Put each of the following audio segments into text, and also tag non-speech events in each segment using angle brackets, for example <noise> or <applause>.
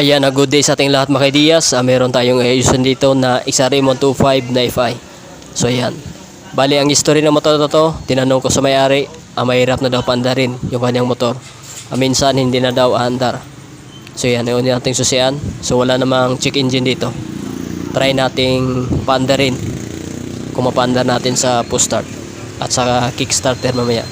Ayan, a good day sa ating lahat mga kaidiyas. Ah, meron tayong ayusin dito na XRM 125 na FI. So ayan. Bali, ang history ng motor na to, tinanong ko sa may-ari, ah, mahirap na daw paandarin yung kanyang motor. Ah, minsan, hindi na daw aandar. So yan, yun yung ating susian. So wala namang check engine dito. Try nating paandarin. Kung mapaandar natin sa push start. At sa kickstarter mamaya.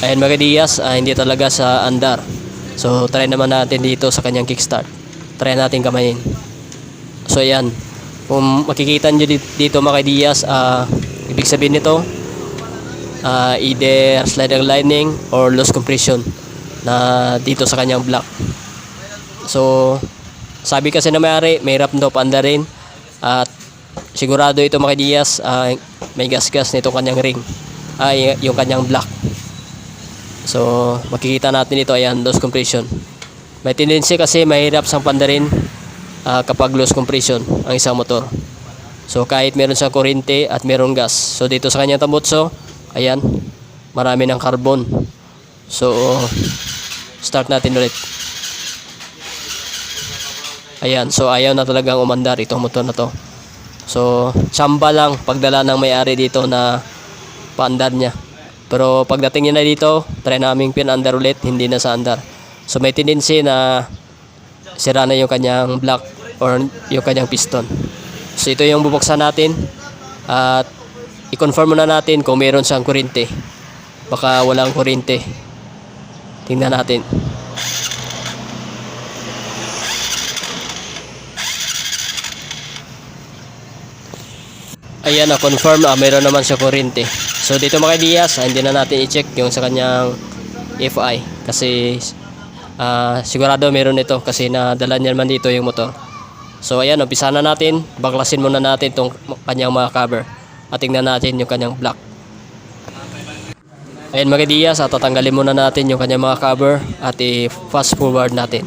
Ayan mga Diaz, ah, hindi talaga sa andar. So try naman natin dito sa kanyang kickstart. Try natin kamayin. So ayan, kung makikita nyo di- dito mga Diaz, ah, ibig sabihin nito, ah, either sliding lining or loss compression na dito sa kanyang block. So sabi kasi na may mahirap daw paandarin at sigurado ito mga Diaz, ah, may gas-gas nito kanyang ring. Ay, yung kanyang block. So, makikita natin ito, ayan, loss compression. May tendency kasi mahirap sang pandarin ah, kapag loss compression ang isang motor. So, kahit meron siyang kuryente at meron gas. So, dito sa kanyang tambutso, ayan, marami ng carbon. So, start natin ulit. Ayan, so ayaw na talagang umandar itong motor na to. So, tsamba lang pagdala ng may-ari dito na paandar niya. Pero pagdating niya na dito, try namin pin-under ulit, hindi na sa andar. So may tendency na sira na yung kanyang block or yung kanyang piston. So ito yung bubuksan natin at i-confirm muna natin kung meron siyang kuryente. Baka walang kuryente. Tingnan natin. Ayan na, confirm ah, meron naman siya kuryente. So dito mga Diaz, ah, hindi na natin i-check yung sa kanyang FI kasi ah, sigurado meron ito kasi nadala niya naman dito yung motor. So ayan, umpisa na natin. Baklasin muna natin itong kanyang mga cover at tingnan natin yung kanyang block. Ayan mga Diaz, at tatanggalin muna natin yung kanyang mga cover at i-fast forward natin.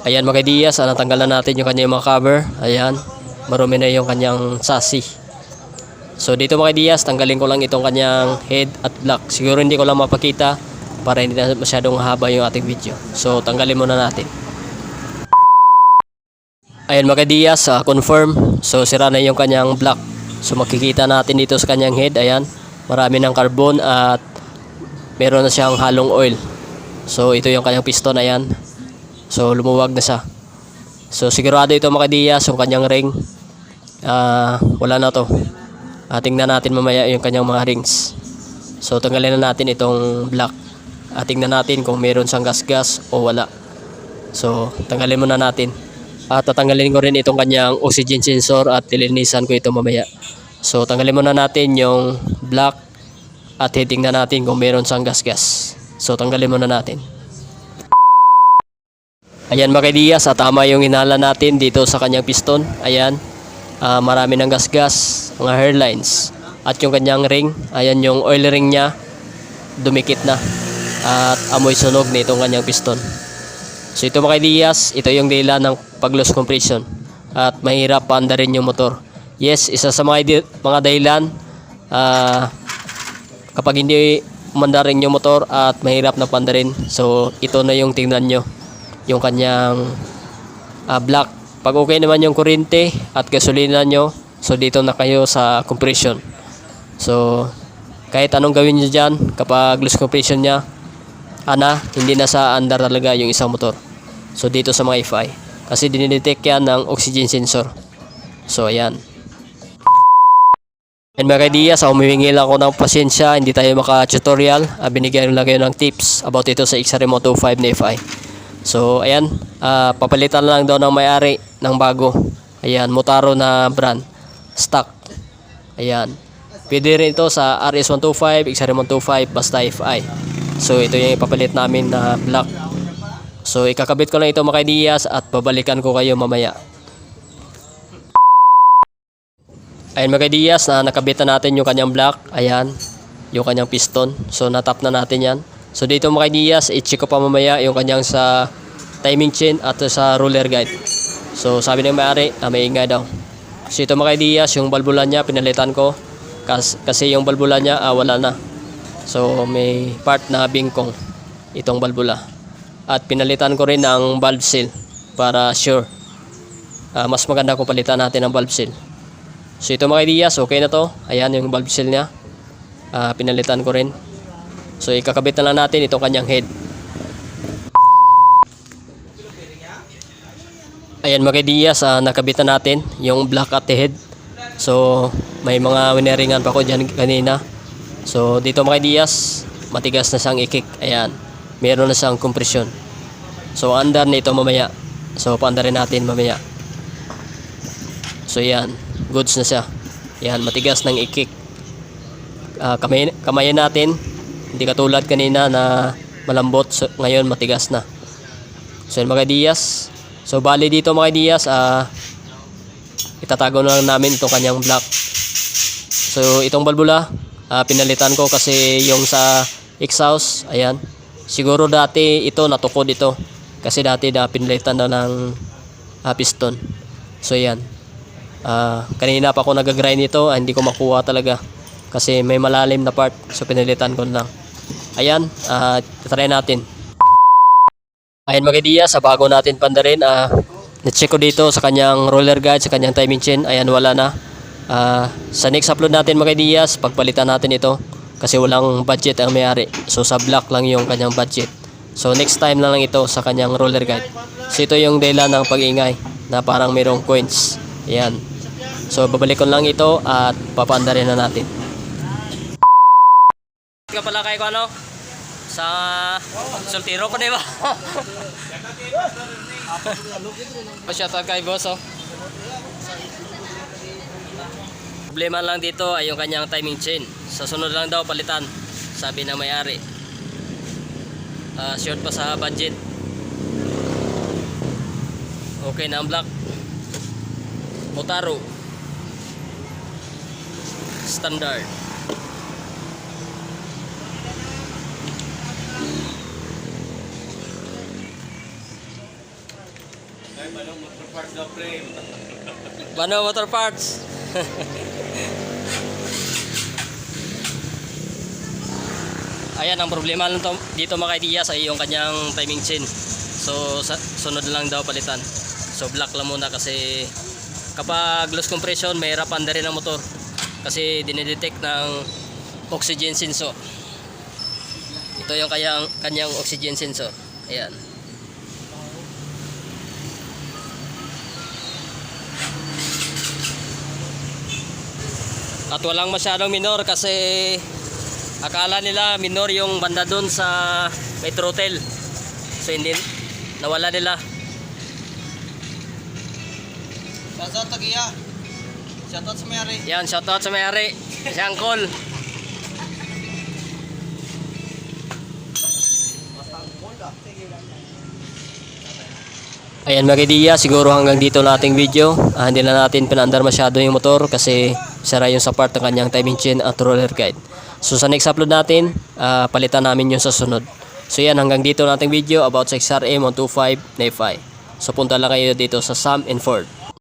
Ayan mga Diaz, ah, natanggal na natin yung kanyang mga cover. Ayan, marumi na yung kanyang chassis. So dito mga Diaz, tanggalin ko lang itong kanyang head at block. Siguro hindi ko lang mapakita para hindi na masyadong haba yung ating video. So tanggalin muna natin. Ayan mga Diaz, ah, confirm. So sira na yung kanyang block. So makikita natin dito sa kanyang head. Ayan, marami ng carbon at meron na siyang halong oil. So ito yung kanyang piston. Ayan, So lumuwag na siya. So sigurado ito mga Diaz, yung kanyang ring. ah wala na to. Ah, tingnan natin mamaya yung kanyang mga rings. So tanggalin na natin itong block. At tingnan natin kung meron siyang gas-gas o wala. So tanggalin muna natin. At tatanggalin ko rin itong kanyang oxygen sensor at lilinisan ko ito mamaya. So tanggalin muna natin yung block at titingnan natin kung meron siyang gas-gas. So tanggalin muna natin. Ayan mga Diaz, ah, tama yung hinala natin dito sa kanyang piston. Ayan, ah, marami ng gas-gas, mga hairlines. At yung kanyang ring, ayan yung oil ring niya, dumikit na. At amoy sunog na itong kanyang piston. So ito mga Diaz, ito yung dahilan ng pag-loss compression. At mahirap paandarin yung motor. Yes, isa sa mga, mga dahilan, ah, kapag hindi umandarin yung motor at mahirap na pandarin. So ito na yung tingnan nyo yung kanyang ah, block. Pag okay naman yung kuryente at gasolina nyo, so dito na kayo sa compression. So, kahit anong gawin nyo dyan, kapag loose compression niya, ana, hindi na sa andar talaga yung isang motor. So, dito sa mga FI. Kasi dinidetect yan ng oxygen sensor. So, ayan. And mga kaidiya, sa humihingi lang ako ng pasensya, hindi tayo maka-tutorial. Ah, binigyan lang kayo ng tips about ito sa XR Moto 5 na FI. So, ayan, ah, papalitan lang daw ng may-ari ng bago. Ayan, Motaro na brand. Stock. Ayan. Pwede rin ito sa RS125, XR125, basta FI. So ito yung ipapalit namin na black. So ikakabit ko lang ito mga ideas at babalikan ko kayo mamaya. Ayan mga ideas na nakabit na natin yung kanyang block. Ayan, yung kanyang piston. So natap na natin yan. So dito mga ideas, i-check ko pa mamaya yung kanyang sa timing chain at sa roller guide. So sabi ng may-ari, ah, may ingay daw. So ito mga ideas, yung balbula niya pinalitan ko. Kas, kasi yung balbula niya ah, wala na. So may part na bingkong itong balbula. At pinalitan ko rin ng valve seal para sure. Ah, mas maganda kung palitan natin ng valve seal. So ito mga ideas, okay na to. Ayan yung valve seal niya. Ah, pinalitan ko rin. So ikakabit na lang natin itong kanyang head. Ayan mga ideas, ah, nakabit na natin yung black at head. So may mga wineringan pa ko dyan kanina. So dito mga ideas, matigas na siyang ikik. Ayan, meron na siyang kompresyon. So under nito mamaya. So paandarin natin mamaya. So yan, goods na siya. Yan, matigas ng ikik. Ah, kamay, kamayan natin, hindi katulad kanina na malambot, so, ngayon matigas na. So yan mga diyas. So bali dito mga diyas, ah, itatago na lang namin itong kanyang block. So itong balbula, ah, pinalitan ko kasi yung sa exhaust, ayan. Siguro dati ito natukod ito. Kasi dati na pinalitan na ng ah, piston. So yan. Ah, kanina pa ako nag-grind ito, ah, hindi ko makuha talaga. Kasi may malalim na part, so pinalitan ko lang. Ayan, ah, try natin. Ayan mga diya, sa bago natin pandarin, ah, na-check ko dito sa kanyang roller guide, sa kanyang timing chain, ayan wala na. Ah, sa next upload natin mga diyas, pagpalitan natin ito kasi walang budget ang may-ari. So sa block lang yung kanyang budget. So next time na lang ito sa kanyang roller guide. So ito yung dahilan ng pag-ingay na parang mayroong coins. Ayan. So babalik ko lang ito at papaandarin na natin. ka pala kay ko ano? Sa Soltero pa di ba? <laughs> Pa-shoutout kay boss oh. Problema lang dito ay yung kanyang timing chain. Sa sunod lang daw palitan, sabi ng may-ari. Ah, short pa sa budget. Okay na ang black. Motaro. Standard. Bano motor parts? Ayan, ang problema lang to, dito mga ay yung kanyang timing chain. So, sa, sunod lang daw palitan. So, black lang muna kasi kapag loss compression, may hirapan na rin ang motor. Kasi dinidetect ng oxygen sensor. Ito yung kanyang, kanyang oxygen sensor. Ayan. At walang masyadong minor kasi akala nila minor yung banda doon sa may throttle. So hindi nawala nila. Shoutout tagiya. Shoutout sa mayari. Yan, shoutout sa may-ari. Si Uncle. Ayan mga idea, siguro hanggang dito nating video. Ah, hindi na natin pinandar masyado yung motor kasi sira yung sa part ng kanyang timing chain at roller guide. So sa next upload natin, ah, palitan namin yung sa sunod. So yan, hanggang dito nating video about sa XRM 125 na FI. So punta lang kayo dito sa Sam and Ford.